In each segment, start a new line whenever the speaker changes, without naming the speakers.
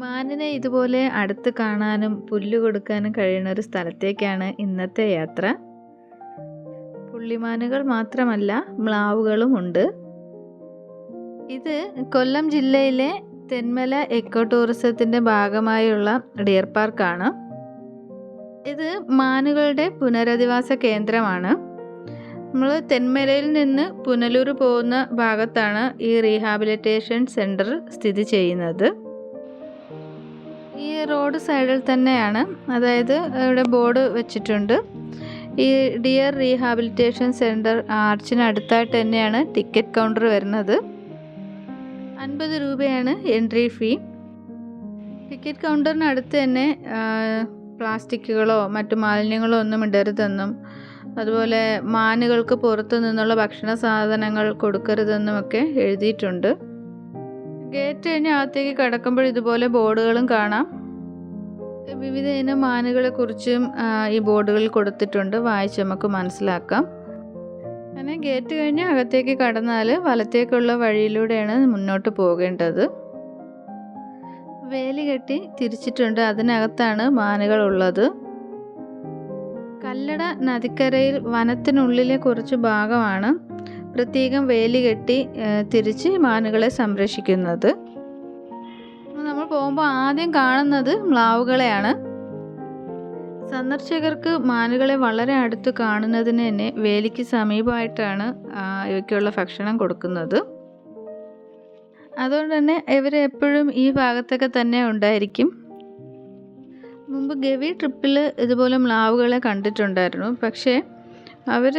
മാനിനെ ഇതുപോലെ അടുത്ത് കാണാനും പുല്ല് കൊടുക്കാനും കഴിയുന്ന ഒരു സ്ഥലത്തേക്കാണ് ഇന്നത്തെ യാത്ര. പുള്ളിമാനുകൾ മാത്രമല്ല മ്ലാവുകളും ഉണ്ട്. ഇത് കൊല്ലം ജില്ലയിലെ തെന്മല എക്കോ ടൂറിസത്തിന്റെ ഭാഗമായുള്ള ഡിയർ പാർക്കാണ്. ഇത് മാനുകളുടെ പുനരധിവാസ കേന്ദ്രമാണ്. നമ്മൾ തെന്മലയിൽ നിന്ന് പുനലൂർ പോകുന്ന ഭാഗത്താണ് ഈ റീഹാബിലിറ്റേഷൻ സെന്റർ സ്ഥിതി ചെയ്യുന്നത്. ഈ റോഡ് സൈഡിൽ തന്നെയാണ്. അതായത് ഇവിടെ ബോർഡ് വെച്ചിട്ടുണ്ട്. ഈ ഡിയർ റീഹാബിലിറ്റേഷൻ സെന്റർ ആർച്ചിനടുത്തായിട്ട് തന്നെയാണ് ടിക്കറ്റ് കൗണ്ടർ വരുന്നത്. അൻപത് രൂപയാണ് എൻട്രി ഫീ. ടിക്കറ്റ് കൗണ്ടറിനടുത്ത് തന്നെ പ്ലാസ്റ്റിക്കുകളോ മറ്റു മാലിന്യങ്ങളോ ഒന്നും ഇടരുതെന്നും അതുപോലെ മാനുകൾക്ക് പുറത്തു നിന്നുള്ള ഭക്ഷണ സാധനങ്ങൾ കൊടുക്കരുതെന്നും ഒക്കെ എഴുതിയിട്ടുണ്ട്. ഗേറ്റ് കഴിഞ്ഞ് അകത്തേക്ക് കടക്കുമ്പോൾ ഇതുപോലെ ബോർഡുകളും കാണാം. വിവിധ ഇനം മാനുകളെ കുറിച്ചും ഈ ബോർഡുകളിൽ കൊടുത്തിട്ടുണ്ട്. വായിച്ച് നമുക്ക് മനസ്സിലാക്കാം. അങ്ങനെ ഗേറ്റ് കഴിഞ്ഞ് അകത്തേക്ക് കടന്നാൽ വലത്തേക്കുള്ള വഴിയിലൂടെയാണ് മുന്നോട്ട് പോകേണ്ടത്. വേലി കെട്ടി തിരിച്ചിട്ടുണ്ട്. അതിനകത്താണ് മാനുകൾ ഉള്ളത് കല്ലട നദിക്കരയിൽ വനത്തിനുള്ളിലെ കുറച്ച് ഭാഗമാണ്. പ്രത്യേകം വേലി കെട്ടി തിരിച്ച് മാനുകളെ സംരക്ഷിക്കുന്നത്. നമ്മൾ പോകുമ്പോൾ ആദ്യം കാണുന്നത് മ്ലാവുകളെയാണ്. സന്ദർശകർക്ക് മാനുകളെ വളരെ അടുത്ത് കാണുന്നതിന് തന്നെ വേലിക്ക് സമീപമായിട്ടാണ് ഇവയ്ക്കുള്ള ഭക്ഷണം കൊടുക്കുന്നത്. അതുകൊണ്ട് തന്നെ ഇവർ എപ്പോഴും ഈ ഭാഗത്തൊക്കെ തന്നെ ഉണ്ടായിരിക്കും. മുമ്പ് ഗവി ട്രിപ്പിൽ ഇതുപോലെ മ്ലാവുകളെ കണ്ടിട്ടുണ്ടായിരുന്നു. പക്ഷേ അവർ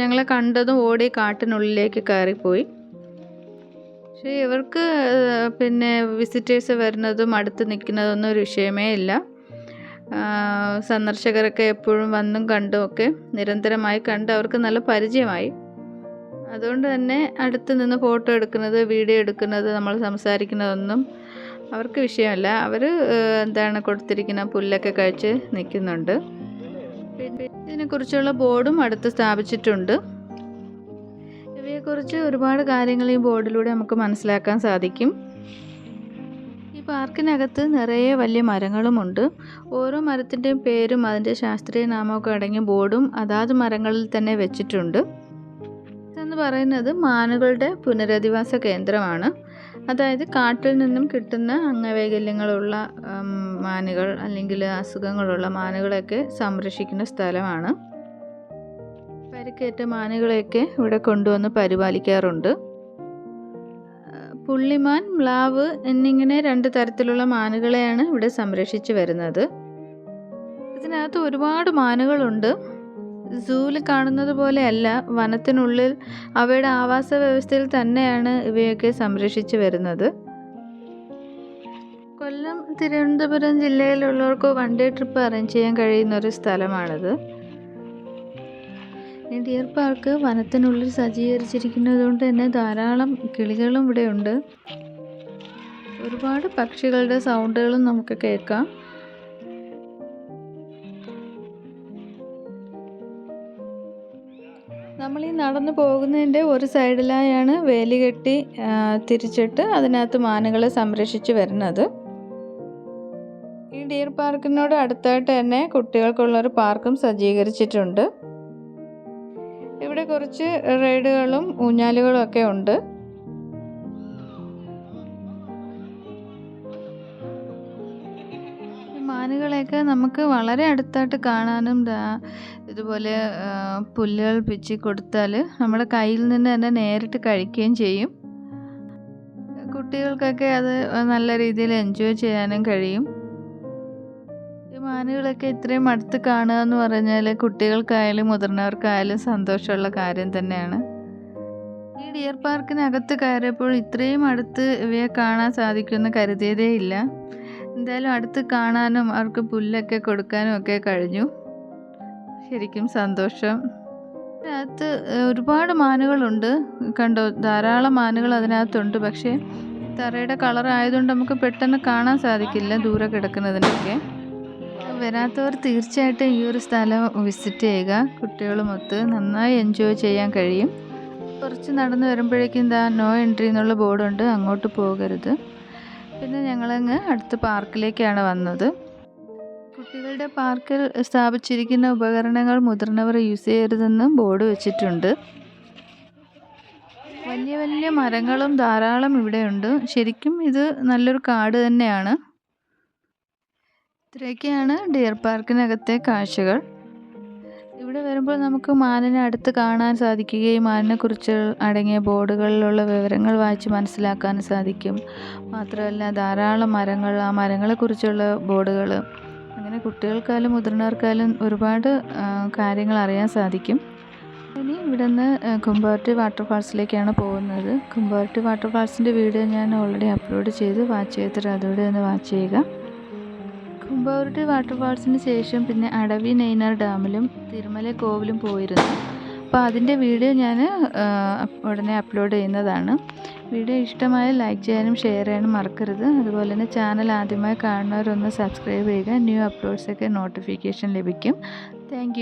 ഞങ്ങളെ കണ്ടതും ഓടി കാട്ടിനുള്ളിലേക്ക് കയറിപ്പോയി. പക്ഷേ ഇവർക്ക് പിന്നെ വിസിറ്റേഴ്സ് വരുന്നതും അടുത്ത് നിൽക്കുന്നതൊന്നും ഒരു വിഷയമേ ഇല്ല. സന്ദർശകരൊക്കെ എപ്പോഴും വന്നും കണ്ടും ഒക്കെ നിരന്തരമായി കണ്ട് അവർക്ക് നല്ല പരിചയമായി. അതുകൊണ്ട് തന്നെ അടുത്ത് നിന്ന് ഫോട്ടോ എടുക്കുന്നത് വീഡിയോ എടുക്കുന്നത് നമ്മൾ സംസാരിക്കുന്നതൊന്നും അവർക്ക് വിഷയമല്ല. അവർ എന്താണ് കൊടുത്തിരിക്കുന്ന പുല്ലൊക്കെ കഴിച്ച് നിൽക്കുന്നുണ്ട്. ഇതിനെക്കുറിച്ചുള്ള ബോർഡും അടുത്ത് സ്ഥാപിച്ചിട്ടുണ്ട്. ഇവയെക്കുറിച്ച് ഒരുപാട് കാര്യങ്ങൾ ഈ ബോർഡിലൂടെ നമുക്ക് മനസ്സിലാക്കാൻ സാധിക്കും. ഈ പാർക്കിനകത്ത് നിറയെ വലിയ മരങ്ങളുമുണ്ട്. ഓരോ മരത്തിന്റെയും പേരും അതിന്റെ ശാസ്ത്രീയ നാമമൊക്കെ അടങ്ങിയ ബോർഡും അതാത് മരങ്ങളിൽ തന്നെ വെച്ചിട്ടുണ്ട്. എന്ന് പറയുന്നത് മാനുകളുടെ പുനരധിവാസ കേന്ദ്രമാണ്. അതായത് കാട്ടിൽ നിന്നും കിട്ടുന്ന അംഗവൈകല്യങ്ങളുള്ള മാനുകൾ അല്ലെങ്കിൽ അസുഖങ്ങളുള്ള മാനുകളെയൊക്കെ സംരക്ഷിക്കുന്ന സ്ഥലമാണ്. പരിക്കേറ്റ മാനുകളെയൊക്കെ ഇവിടെ കൊണ്ടുവന്ന് പരിപാലിക്കാറുണ്ട്. പുള്ളിമാൻ മ്ലാവ് എന്നിങ്ങനെ രണ്ട് തരത്തിലുള്ള മാനുകളെയാണ് ഇവിടെ സംരക്ഷിച്ചു വരുന്നത്. ഇതിനകത്ത് ഒരുപാട് മാനുകളുണ്ട്. സൂവിൽ കാണുന്നത് പോലെയല്ല വനത്തിനുള്ളിൽ അവയുടെ ആവാസ വ്യവസ്ഥയിൽ തന്നെയാണ് ഇവയൊക്കെ സംരക്ഷിച്ചു വരുന്നത്. കൊല്ലം തിരുവനന്തപുരം ജില്ലയിലുള്ളവർക്ക് വൺ ഡേ ട്രിപ്പ് അറേഞ്ച് ചെയ്യാൻ കഴിയുന്ന ഒരു സ്ഥലമാണിത്. ഡിയർ പാർക്ക് വനത്തിനുള്ളിൽ സജ്ജീകരിച്ചിരിക്കുന്നത് കൊണ്ട് തന്നെ ധാരാളം കിളികളും ഇവിടെയുണ്ട്. ഒരുപാട് പക്ഷികളുടെ സൗണ്ടുകളും നമുക്ക് കേൾക്കാം. നമ്മൾ ഈ നടന്നു പോകുന്നതിന്റെ ഒരു സൈഡിലായാണ് വേലി കെട്ടി തിരിച്ചിട്ട് അതിനകത്ത് മാനുകളെ സംരക്ഷിച്ച് വരുന്നത്. ഈ ഡിയർ പാർക്കിനോട് അടുത്തായിട്ട് തന്നെ കുട്ടികൾക്കുള്ളൊരു പാർക്കും സജ്ജീകരിച്ചിട്ടുണ്ട്. ഇവിടെ കുറച്ച് റൈഡുകളും ഊഞ്ഞാലുകളും ഒക്കെ ഉണ്ട്. മാനുകളെയൊക്കെ നമുക്ക് വളരെ അടുത്തായിട്ട് കാണാനും ഇതുപോലെ പുല്ലുകൾ പിച്ചി കൊടുത്താൽ നമ്മുടെ കയ്യിൽ നിന്ന് തന്നെ നേരിട്ട് കഴിക്കുകയും ചെയ്യും. കുട്ടികൾക്കൊക്കെ അത് നല്ല രീതിയിൽ എൻജോയ് ചെയ്യാനും കഴിയും. ഈ മാനുകളൊക്കെ ഇത്രയും അടുത്ത് കാണുക എന്ന് പറഞ്ഞാൽ കുട്ടികൾക്കായാലും മുതിർന്നവർക്കായാലും സന്തോഷമുള്ള കാര്യം തന്നെയാണ്. ഈ ഡിയർ പാർക്കിനകത്ത് കയറിയപ്പോൾ ഇത്രയും അടുത്ത് ഇവയെ കാണാൻ സാധിക്കുമെന്ന് കരുതിയതേ ഇല്ല എന്തായാലും അടുത്ത് കാണാനും അവർക്ക് പുല്ലൊക്കെ കൊടുക്കാനും ഒക്കെ കഴിഞ്ഞു. ശരിക്കും സന്തോഷം. അതിനകത്ത് ഒരുപാട് മാനുകളുണ്ട്. കണ്ടോ ധാരാളം മാനുകൾ അതിനകത്തുണ്ട്. പക്ഷേ തറയുടെ കളർ ആയതുകൊണ്ട് നമുക്ക് പെട്ടെന്ന് കാണാൻ സാധിക്കില്ല ദൂരെ കിടക്കുന്നതിനൊക്കെ. വരാത്തവർ തീർച്ചയായിട്ടും ഈ ഒരു സ്ഥലം വിസിറ്റ് ചെയ്യുക. കുട്ടികളുമൊത്ത് നന്നായി എൻജോയ് ചെയ്യാൻ കഴിയും. കുറച്ച് നടന്നു വരുമ്പോഴേക്കും എന്താ നോ എൻട്രി എന്നുള്ള ബോർഡുണ്ട്. അങ്ങോട്ട് പോകരുത്. പിന്നെ ഞങ്ങളങ്ങ് അടുത്ത പാർക്കിലേക്കാണ് വന്നത്. കുട്ടികളുടെ പാർക്കിൽ സ്ഥാപിച്ചിരിക്കുന്ന ഉപകരണങ്ങൾ മുതിർന്നവർ യൂസ് ചെയ്യരുതെന്ന് ബോർഡ് വെച്ചിട്ടുണ്ട്. വലിയ വലിയ മരങ്ങളും ധാരാളം ഇവിടെയുണ്ട്. ശരിക്കും ഇത് നല്ലൊരു കാട് തന്നെയാണ്. ഇത്രയൊക്കെയാണ് ഡിയർ പാർക്കിനകത്തെ കാഴ്ചകൾ. ഇവിടെ വരുമ്പോൾ നമുക്ക് മാനിനെ അടുത്ത് കാണാൻ സാധിക്കുകയും മാനിനെക്കുറിച്ച് അടങ്ങിയ ബോർഡുകളിലുള്ള വിവരങ്ങൾ വായിച്ച് മനസ്സിലാക്കാൻ സാധിക്കും. മാത്രമല്ല ധാരാളം മരങ്ങൾ ആ മരങ്ങളെക്കുറിച്ചുള്ള ബോർഡുകൾ അങ്ങനെ കുട്ടികൾക്കായാലും മുതിർന്നവർക്കായാലും ഒരുപാട് കാര്യങ്ങൾ അറിയാൻ സാധിക്കും. ഇനി ഇവിടെ നിന്ന് കുമ്പാവട്ടി വാട്ടർഫാൾസിലേക്കാണ് പോകുന്നത്. കുമ്പാവട്ടി വാട്ടർഫാൾസിന്റെ വീഡിയോ ഞാൻ ഓൾറെഡി അപ്ലോഡ് ചെയ്ത്. വാച്ച് ചെയ്തിട്ട് അതോടെ ഒന്ന് വാച്ച് ചെയ്യുക. കുമ്പാവട്ടി വാട്ടർഫാൾസിന് ശേഷം പിന്നെ അടവി നെയ്നാർ ഡാമിലും തിരുമല കോവിലും പോയിരുന്നു. അപ്പോൾ അതിന്റെ വീഡിയോ ഞാൻ ഉടനെ അപ്ലോഡ് ചെയ്യുന്നതാണ്. വീഡിയോ ഇഷ്ടമായ ലൈക്ക് ചെയ്യാനും ഷെയർ ചെയ്യാനും മറക്കരുത്. അതുപോലെ തന്നെ ചാനൽ ആദ്യമായി കാണുന്നവരൊന്ന് സബ്സ്ക്രൈബ് ചെയ്യുക. ന്യൂ അപ്ലോഡ്സൊക്കെ നോട്ടിഫിക്കേഷൻ ലഭിക്കും. താങ്ക്